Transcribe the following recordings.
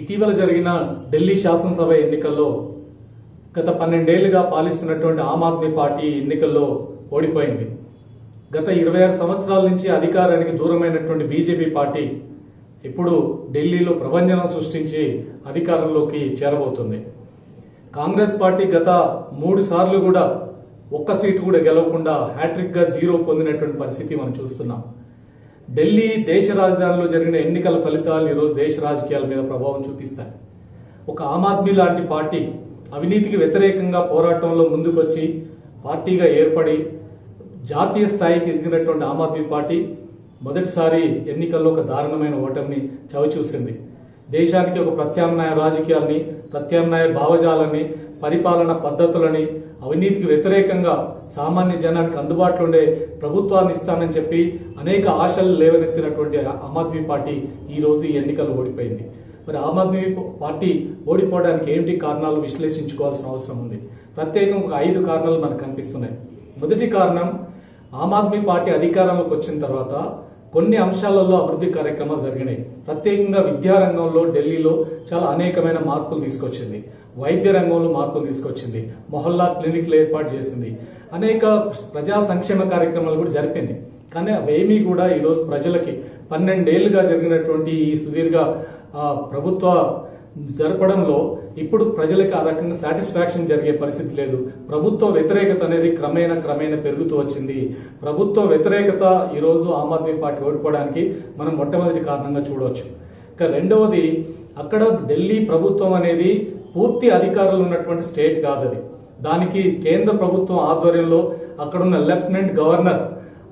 ఇటీవల జరిగిన ఢిల్లీ శాసనసభ ఎన్నికల్లో గత పన్నెండేళ్ళుగా పాలిస్తున్నటువంటి ఆమ్ ఆద్మీ పార్టీ ఎన్నికల్లో ఓడిపోయింది. గత ఇరవై ఆరు సంవత్సరాల నుంచి అధికారానికి దూరమైనటువంటి బీజేపీ పార్టీ ఇప్పుడు ఢిల్లీలో ప్రభంజనం సృష్టించి అధికారంలోకి చేరబోతుంది. కాంగ్రెస్ పార్టీ గత మూడు సార్లు కూడా ఒక్క సీటు కూడా గెలవకుండా హ్యాట్రిక్గా జీరో పొందినటువంటి పరిస్థితి మనం చూస్తున్నాం. ఢిల్లీ దేశ రాజధానిలో జరిగిన ఎన్నికల ఫలితాలు ఈరోజు దేశ రాజకీయాల మీద ప్రభావం చూపిస్తాయి. ఒక ఆమ్ ఆద్మీ లాంటి పార్టీ అవినీతికి వ్యతిరేకంగా పోరాటంలో ముందుకొచ్చి పార్టీగా ఏర్పడి జాతీయ స్థాయికి ఎదిగినటువంటి ఆమ్ ఆద్మీ పార్టీ మొదటిసారి ఎన్నికల్లో ఒక దారుణమైన ఓటమిని చవిచూసింది. దేశానికి ఒక ప్రత్యామ్నాయ రాజకీయాల్ని ప్రత్యామ్నాయ భావజాలని పరిపాలన పద్ధతులని అవినీతికి వ్యతిరేకంగా సామాన్య జనానికి అందుబాటులో ఉండే ప్రభుత్వాన్ని ఇస్తానని చెప్పి అనేక ఆశలు లేవనెత్తినటువంటి ఆమ్ ఆద్మీ పార్టీ ఈ రోజు ఈ ఎన్నికలు ఓడిపోయింది. మరి ఆమ్ ఆద్మీ పార్టీ ఓడిపోవడానికి ఏంటి కారణాలు విశ్లేషించుకోవాల్సిన అవసరం ఉంది. ప్రత్యేకం ఒక ఐదు కారణాలు మనకు కనిపిస్తున్నాయి. మొదటి కారణం ఆమ్ ఆద్మీ పార్టీ అధికారంలోకి వచ్చిన తర్వాత కొన్ని అంశాలలో అభివృద్ధి కార్యక్రమాలు జరిగినాయి. ప్రత్యేకంగా విద్యారంగంలో ఢిల్లీలో చాలా అనేకమైన మార్పులు తీసుకొచ్చింది. వైద్య రంగంలో మార్పులు తీసుకొచ్చింది. మొహల్లా క్లినిక్లు ఏర్పాటు చేసింది. అనేక ప్రజా సంక్షేమ కార్యక్రమాలు కూడా జరిపింది. కానీ అవేమీ కూడా ఈరోజు ప్రజలకి పన్నెండేళ్ళుగా జరిగినటువంటి ఈ సుదీర్ఘ ప్రభుత్వ జరపడంలో ఇప్పుడు ప్రజలకు ఆ రకంగా సాటిస్ఫాక్షన్ జరిగే పరిస్థితి లేదు. ప్రభుత్వ వ్యతిరేకత అనేది క్రమేణా క్రమేణా పెరుగుతూ వచ్చింది. ప్రభుత్వ వ్యతిరేకత ఈరోజు ఆమ్ ఆద్మీ పార్టీ ఓడిపోవడానికి మనం మొట్టమొదటి కారణంగా చూడవచ్చు. ఇక రెండవది అక్కడ ఢిల్లీ ప్రభుత్వం అనేది పూర్తి అధికారులు ఉన్నటువంటి స్టేట్ కాదు అది దానికి కేంద్ర ప్రభుత్వం ఆధ్వర్యంలో అక్కడున్న లెఫ్టినెంట్ గవర్నర్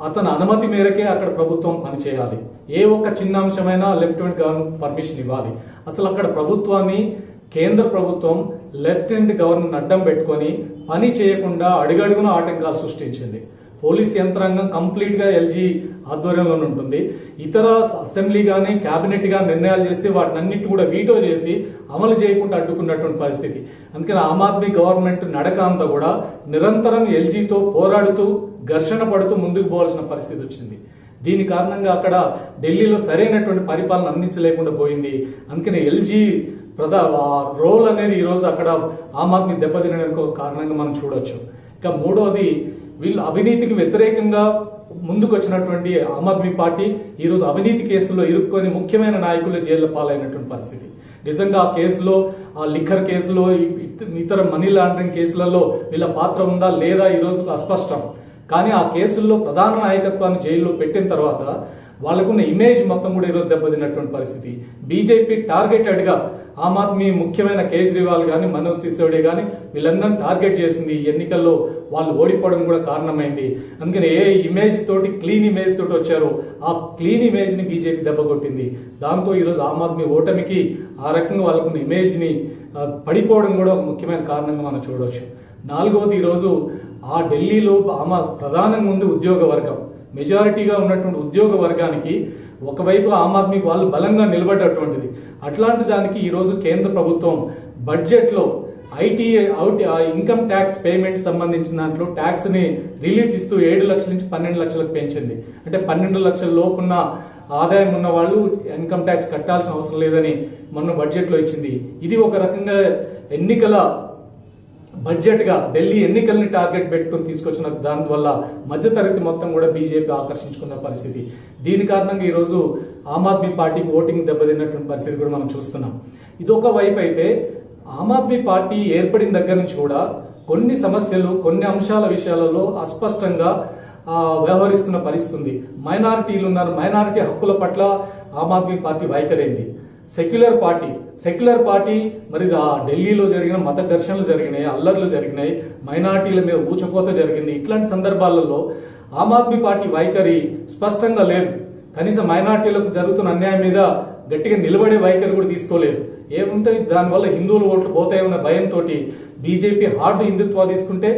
అతని అనుమతి మేరకే అక్కడ ప్రభుత్వం పనిచేయాలి. ఏ ఒక్క చిన్న అంశమైనా లెఫ్టినెంట్ గవర్నర్ పర్మిషన్ ఇవ్వాలి. అసలు అక్కడ ప్రభుత్వాన్ని కేంద్ర ప్రభుత్వం లెఫ్టినెంట్ గవర్నర్ అడ్డం పెట్టుకొని పని చేయకుండా అడుగడుగున ఆటంకాలు సృష్టించింది. పోలీస్ యంత్రాంగం కంప్లీట్గా ఎల్జీ ఆధ్వర్యంలోనే ఉంటుంది. ఇతర అసెంబ్లీ గానీ క్యాబినెట్గా నిర్ణయాలు చేస్తే వాటినన్నిటి కూడా వీటో చేసి అమలు చేయకుండా అడ్డుకున్నటువంటి పరిస్థితి. అందుకని ఆమ్ ఆద్మీ గవర్నమెంట్ నడక అంతా కూడా నిరంతరం ఎల్జీతో పోరాడుతూ ఘర్షణ పడుతూ ముందుకు పోవాల్సిన పరిస్థితి వచ్చింది. దీని కారణంగా అక్కడ ఢిల్లీలో సరైనటువంటి పరిపాలన అందించలేకుండా పోయింది. అందుకని ఎల్జీ ప్రధా రోల్ అనేది ఈరోజు అక్కడ ఆమ్ ఆద్మీ దెబ్బతినడానికి ఒక కారణంగా మనం చూడొచ్చు. ఇక మూడవది వీళ్ళు అవినీతికి వ్యతిరేకంగా ముందుకు వచ్చినటువంటి ఆమ్ ఆద్మీ పార్టీ ఈరోజు అవినీతి కేసుల్లో ఇరుక్కొని ముఖ్యమైన నాయకులు జైల్లో పాలైనటువంటి పరిస్థితి. నిజంగా ఆ కేసులో ఆ లిక్కర్ కేసులో ఇతర మనీ లాండరింగ్ కేసులలో వీళ్ళ పాత్ర ఉందా లేదా ఈరోజు అస్పష్టం. కానీ ఆ కేసుల్లో ప్రధాన నాయకత్వాన్ని జైల్లో పెట్టిన తర్వాత వాళ్ళకున్న ఇమేజ్ మొత్తం కూడా ఈరోజు దెబ్బతిన్నటువంటి పరిస్థితి. బీజేపీ టార్గెటెడ్గా ఆమ్ ఆద్మీ ముఖ్యమైన కేజ్రీవాల్ కానీ మనోజ్ సిసోడే కానీ వీళ్ళందరినీ టార్గెట్ చేసింది. ఎన్నికల్లో వాళ్ళు ఓడిపోవడం కూడా కారణమైంది. అందుకని ఏ ఇమేజ్ తోటి క్లీన్ ఇమేజ్ తోటి వచ్చారో ఆ క్లీన్ ఇమేజ్ని బీజేపీ దెబ్బకొట్టింది. దాంతో ఈరోజు ఆమ్ ఆద్మీ ఓటమికి ఆ రకంగా వాళ్ళకున్న ఇమేజ్ని పడిపోవడం కూడా ముఖ్యమైన కారణంగా మనం చూడవచ్చు నాలుగవది ఈరోజు ఆ ఢిల్లీలో ఆమె ప్రధానంగా ఉంది ఉద్యోగ వర్గం. మెజారిటీగా ఉన్నటువంటి ఉద్యోగ వర్గానికి ఒకవైపు ఆమ్ ఆద్మీకి వాళ్ళు బలంగా నిలబడ్డటువంటిది. అట్లాంటి దానికి ఈరోజు కేంద్ర ప్రభుత్వం బడ్జెట్లో IT out income tax payment సంబంధించిన దాంట్లో ట్యాక్స్ని రిలీఫ్ ఇస్తూ ఏడు లక్షల నుంచి పన్నెండు లక్షలకు పెంచింది. అంటే పన్నెండు లక్షల లోపున్న ఆదాయం ఉన్న వాళ్ళు ఇన్కమ్ ట్యాక్స్ కట్టాల్సిన అవసరం లేదని మొన్న బడ్జెట్లో ఇచ్చింది. ఇది ఒక రకంగా ఎన్నికల బడ్జెట్గా ఢిల్లీ ఎన్నికల్ని టార్గెట్ పెట్టుకుని తీసుకొచ్చిన దాని వల్ల మధ్యతరగతి మొత్తం కూడా బీజేపీ ఆకర్షించుకున్న పరిస్థితి. దీని కారణంగా ఈరోజు ఆమ్ ఆద్మీ పార్టీకి ఓటింగ్ దెబ్బతిన్నటువంటి పరిస్థితి కూడా మనం చూస్తున్నాం. ఇదొక వైపు అయితే ఆమ్ ఆద్మీ పార్టీ ఏర్పడిన దగ్గర నుంచి కూడా కొన్ని సమస్యలు కొన్ని అంశాల విషయాలలో అస్పష్టంగా వ్యవహరిస్తున్న పరిస్థితి ఉంది. మైనారిటీలు ఉన్నారు. మైనారిటీ హక్కుల పట్ల ఆమ్ ఆద్మీ పార్టీ వైఖరైంది సెక్యులర్ పార్టీ. సెక్యులర్ పార్టీ మరి ఆ ఢిల్లీలో జరిగిన మత ఘర్షణలు జరిగినాయి అల్లర్లు జరిగినాయి మైనార్టీల మీద ఊచకోత జరిగింది. ఇట్లాంటి సందర్భాలలో ఆమ్ ఆద్మీ పార్టీ వైఖరి స్పష్టంగా లేదు. కనీసం మైనార్టీలకు జరుగుతున్న అన్యాయం మీద గట్టిగా నిలబడే వైఖరి కూడా తీసుకోలేదు. ఏముంటుంది దానివల్ల హిందువుల ఓట్లు పోతాయన్న భయంతో బీజేపీ హార్డ్ హిందుత్వ తీసుకుంటే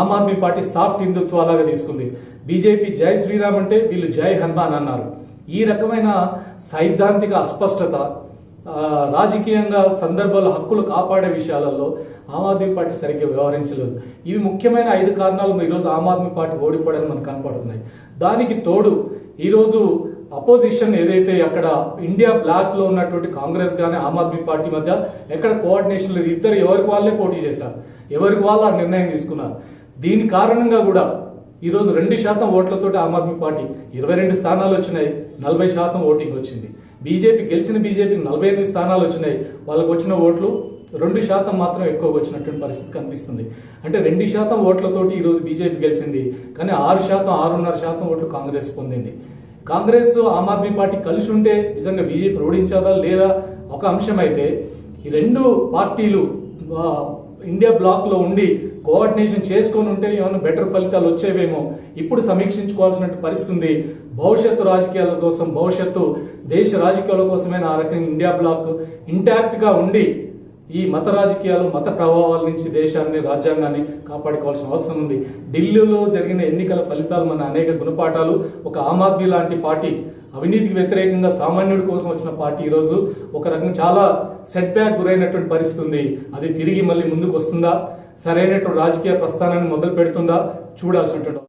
ఆమ్ ఆద్మీ పార్టీ సాఫ్ట్ హిందుత్వాలాగా తీసుకుంది. బీజేపీ జై శ్రీరామ్ అంటే వీళ్ళు జై హనుమాన్ అన్నారు. ఈ రకమైన సైద్ధాంతిక అస్పష్టత రాజకీయంగా సందర్భాలు హక్కులు కాపాడే విషయాలలో ఆమ్ ఆద్మీ పార్టీ సరిగ్గా వ్యవహరించలేదు. ఇవి ముఖ్యమైన ఐదు కారణాలు ఈరోజు ఆమ్ ఆద్మీ పార్టీ ఓడిపోవడానికి మనకు కనపడుతున్నాయి. దానికి తోడు ఈరోజు అపోజిషన్ ఏదైతే అక్కడ ఇండియా బ్లాక్లో ఉన్నటువంటి కాంగ్రెస్ కానీ ఆమ్ ఆద్మీ పార్టీ మధ్య ఎక్కడ కోఆర్డినేషన్ లేదు ఇద్దరు ఎవరికి వాళ్ళే పోటీ చేశారు? ఎవరికి వాళ్ళు ఆ నిర్ణయం తీసుకున్నారు? దీని కారణంగా కూడా ఈరోజు రెండు శాతం ఓట్లతోటి ఆమ్ ఆద్మీ పార్టీ ఇరవై రెండు స్థానాలు వచ్చినాయి నలభై శాతం ఓటింగ్ వచ్చింది. బీజేపీ గెలిచిన బీజేపీకి నలభై ఎనిమిది స్థానాలు వచ్చినాయి. వాళ్ళకు వచ్చిన ఓట్లు రెండు శాతం మాత్రం ఎక్కువ వచ్చినటువంటి పరిస్థితి కనిపిస్తుంది. అంటే రెండు శాతం ఓట్లతోటి ఈరోజు బీజేపీ గెలిచింది కానీ ఆరు శాతం ఆరున్నర శాతం ఓట్లు కాంగ్రెస్ పొందింది. కాంగ్రెస్ ఆమ్ ఆద్మీ పార్టీ కలిసి ఉంటే నిజంగా బీజేపీ ఓడించాదా లేదా? ఒక అంశం అయితే ఈ రెండు పార్టీలు ఇండియా బ్లాక్లో ఉండి కోఆర్డినేషన్ చేసుకొని ఉంటే ఏమైనా బెటర్ ఫలితాలు వచ్చేవేమో. ఇప్పుడు సమీక్షించుకోవాల్సిన పరిస్థితి ఉంది భవిష్యత్తు రాజకీయాల కోసం భవిష్యత్తు దేశ రాజకీయాల కోసమైన ఆ రకంగా ఇండియా బ్లాక్ ఇంటాక్ట్గా ఉండి ఈ మత రాజకీయాలు మత ప్రభావాల నుంచి దేశాన్ని రాజ్యాంగాన్ని కాపాడుకోవాల్సిన అవసరం ఉంది. ఢిల్లీలో జరిగిన ఎన్నికల ఫలితాలు మన అనేక గుణపాఠాలు. ఒక ఆమ్ ఆద్మీ లాంటి పార్టీ అవినీతికి వ్యతిరేకంగా సామాన్యుడి కోసం వచ్చిన పార్టీ ఈరోజు ఒక రకంగా చాలా సెట్ బ్యాక్ గురైనటువంటి పరిస్థితి ఉంది. అది తిరిగి మళ్ళీ ముందుకు వస్తుందా? సరైనటువంటి రాజకీయ ప్రస్థానాన్ని మొదలు పెడుతుందా చూడాల్సి ఉంటుంది.